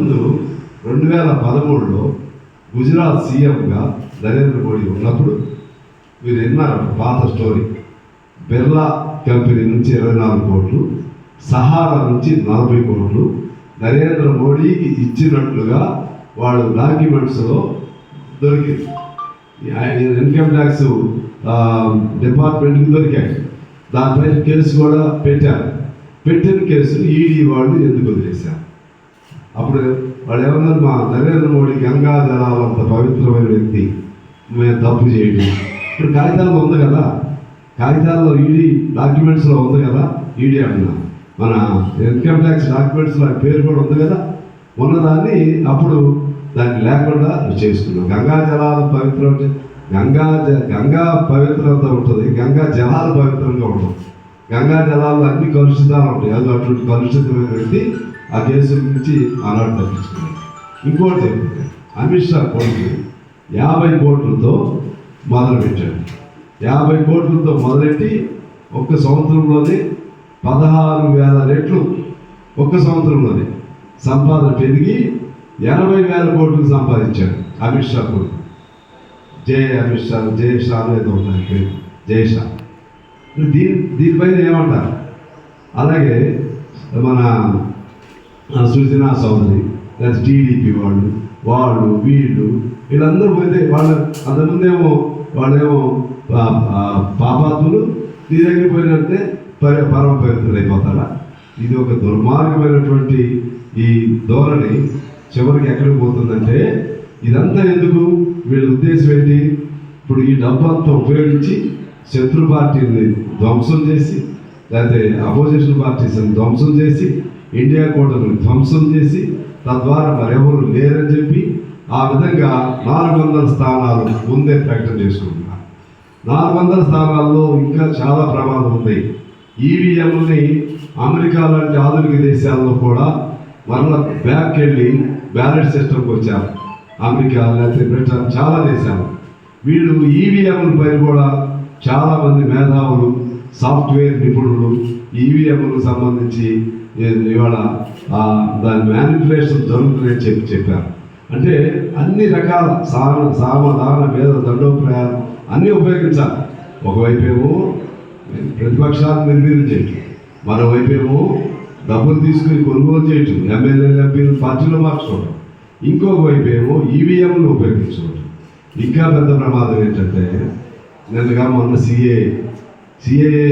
ముందు రెండు వేల పదమూడులో గుజరాత్ సీఎంగా నరేంద్ర మోడీ ఉన్నప్పుడు మీరు విన్నారు పాత స్టోరీ? బిర్లా కంపెనీ నుంచి ఇరవై నాలుగు కోట్లు సహారా నుంచి నలభై కోట్లు నరేంద్ర మోడీకి ఇచ్చినట్లుగా వాళ్ళు డాక్యుమెంట్స్లో దొరికింది. ఇన్కమ్ ట్యాక్స్ డిపార్ట్మెంట్కి దొరికాయి. దానిపై కేసు కూడా పెట్టారు. పెట్టిన కేసును ఈడీ వాళ్ళు ఎందుకు వదిలేశారు? అప్పుడు వాళ్ళు ఏమన్నారు మా నరేంద్ర మోడీ గంగా అంత పవిత్రమైన వ్యక్తి. మేము తప్పు చేయడం ఇప్పుడు కాగితాలు ఉంది కదా. కాగితాల్లో ఈడీ డాక్యుమెంట్స్లో ఉంది కదా ఈడీ అంటున్నా. మన ఇన్కమ్ ట్యాక్స్ డాక్యుమెంట్స్లో పేరు కూడా ఉంది కదా. ఉన్నదాన్ని అప్పుడు దాన్ని లేకుండా చేసుకున్నాం. గంగా జలాలు పవిత్రం అంటే గంగా జ- గంగా పవిత్రత ఉంటుంది. గంగా జలాలు పవిత్రంగా ఉంటుంది. గంగా జలాలు అన్ని కలుషితాలు ఉంటాయి. అది అటువంటి కలుషితమైన వ్యక్తి ఆ దేశం నుంచి ఆనాడు తప్పించుకున్నాడు. ఇంకోటి అమిత్ షా కొడుకు యాభై కోట్లతో మొదలుపెట్టాడు యాభై కోట్లతో మొదలెట్టి ఒక్క సంవత్సరంలోనే పదహారు వేల రెట్లు ఒక్క సంవత్సరంలోనే సంపాదన పెరిగి ఎనభై వేల కోట్లు సంపాదించాడు అమిత్ షా కొడుకు. జై అమిత్ షా జై షా అనేది ఉన్నాయి పేరు. జై షా. దీని దీనిపైన ఏమంటారు? అలాగే మన సుజనా చౌదరి లేదా టీడీపీ వాళ్ళు వాళ్ళు వీళ్ళు వీళ్ళందరూ పోతే వాళ్ళ అంతకుముందేమో వాళ్ళేమో పా- పా- పాపాత్ములు నీ దగ్గర పోయినంటే పరి పరమ అయిపోతారా ఇది ఒక దుర్మార్గమైనటువంటి ఈ ధోరణి. చివరికి ఎక్కడికి పోతుందంటే ఇదంతా ఎందుకు? వీళ్ళ ఉద్దేశం ఏంటి? ఇప్పుడు ఈ డబ్బంతా ఉపయోగించి శత్రు పార్టీని ధ్వంసం చేసి లేకపోతే అపోజిషన్ పార్టీస్ని ధ్వంసం చేసి ఇండియా కోటను ధ్వంసం చేసి తద్వారా మరెవరు లేరని చెప్పి ఆ విధంగా నాలుగు వందల స్థానాలు ముందే ప్రకటన చేసుకుంటున్నారు. నాలుగు వందల స్థానాల్లో ఇంకా చాలా ప్రమాదం ఉంది. ఈవీఎంని అమెరికా లాంటి ఆధునిక దేశాల్లో కూడా మరల బ్యాక్ వెళ్ళి బ్యాలెట్ సిస్టమ్కి వచ్చారు. అమెరికా లేకపోతే బ్రిటన్ చాలా దేశాలు. వీళ్ళు ఈవీఎంలపై కూడా చాలామంది మేధావులు సాఫ్ట్వేర్ నిపుణులు ఈవీఎంలకు సంబంధించి ఇవాళ దాని మ్యానిపులేషన్ జరుగుతుందని చెప్పి చెప్పారు. అంటే అన్ని రకాల సామ సామధాన వేద దండోప్రయాలు అన్నీ ఉపయోగించాలి. ఒకవైపేమో ఏమో ప్రతిపక్షాలను నిర్వీర్యం చేయటం మరోవైపేమో డబ్బులు తీసుకుని కొనుగోలు చేయటం ఎమ్మెల్యేలు ఎంపీలు పార్టీలో మార్చుకోవడం ఇంకొక వైపు ఏమో ఈవీఎంలు ఉపయోగించుకోవడం ఇంకా పెద్ద ప్రమాదం ఏంటంటే నిన్నగా మొన్న సిఏ సిఏ